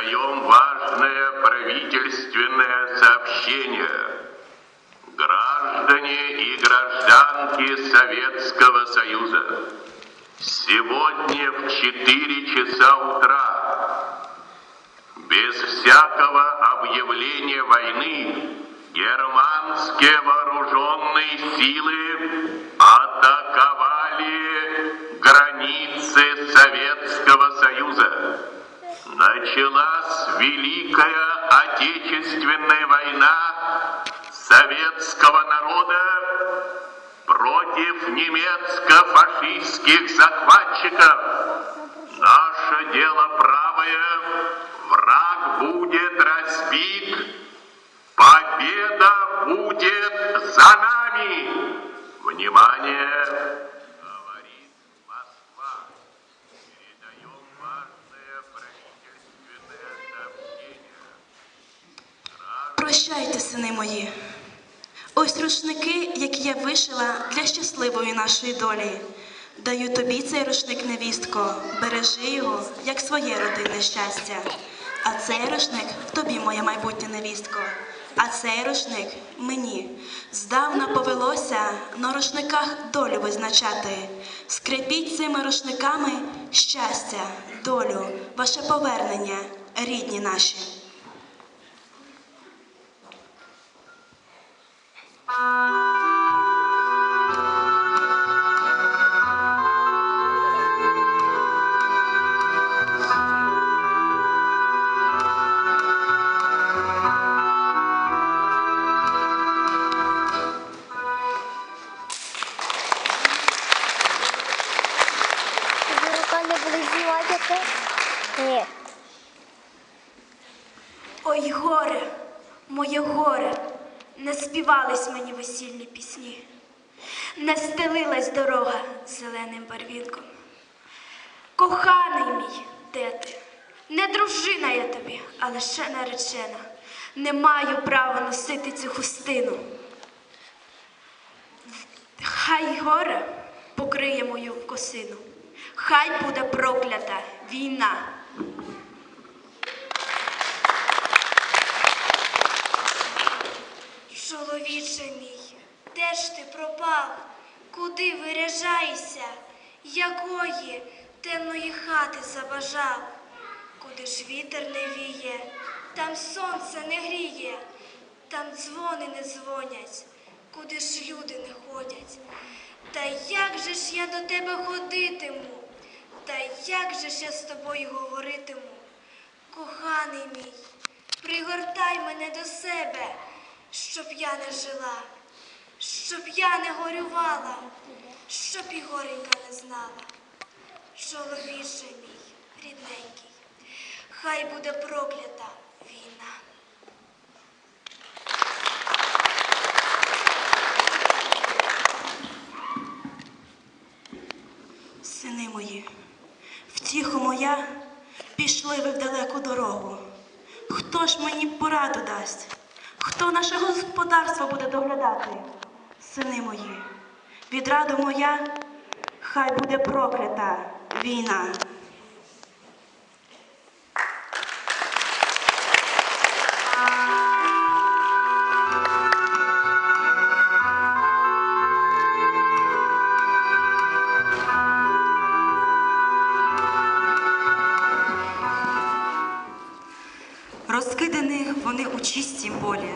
передаем важное правительственное сообщение. Граждане и гражданки Советского Союза, сегодня в 4 часа утра, без всякого объявления войны, германские вооруженные силы атаковали границы Советского Союза. Началась Великая Отечественная война советского народа против немецко-фашистских захватчиков. Наше дело правое, враг будет разбит, победа будет за нами. Прощайте, сини мої. Ось рушники, які я вишила для щасливої нашої долі. Даю тобі цей рушник, невістко, бережи його, як своє родинне щастя. А цей рушник тобі, моя майбутня невістко. А цей рушник мені. Здавна повелося на рушниках долю визначати. Скрепіть цими рушниками щастя, долю, ваше повернення, рідні наші. Ой, горе, моє горе, не співались мені весільні пісні, не стелилась дорога зеленим барвінком. Коханий мій, де ти? Не дружина я тобі, а лише наречена. Не маю права носити цю хустину. Хай горе покриє мою косину. Хай буде проклята війна. Чоловіче мій, ж ти пропав? Куди виряжаєшся? Якої темної хати забажав? Куди ж вітер не віє, там сонце не гріє, там дзвони не дзвонять, куди ж люди не ходять. Та як же ж я до тебе ходитиму? Та як же ж я з тобою говоритиму? Коханий мій, пригортай мене до себе, щоб я не жила, щоб я не горювала, щоб і горенька не знала. Чоловіче мій, рідненький, хай буде проклята війна. Сини мої, втіху моя, пішли ви в далеку дорогу. Хто ж мені пораду дасть? Хто наше господарство буде доглядати? Сини мої, відраду моя, хай буде проклята війна. Розкидані вони у чистім полі,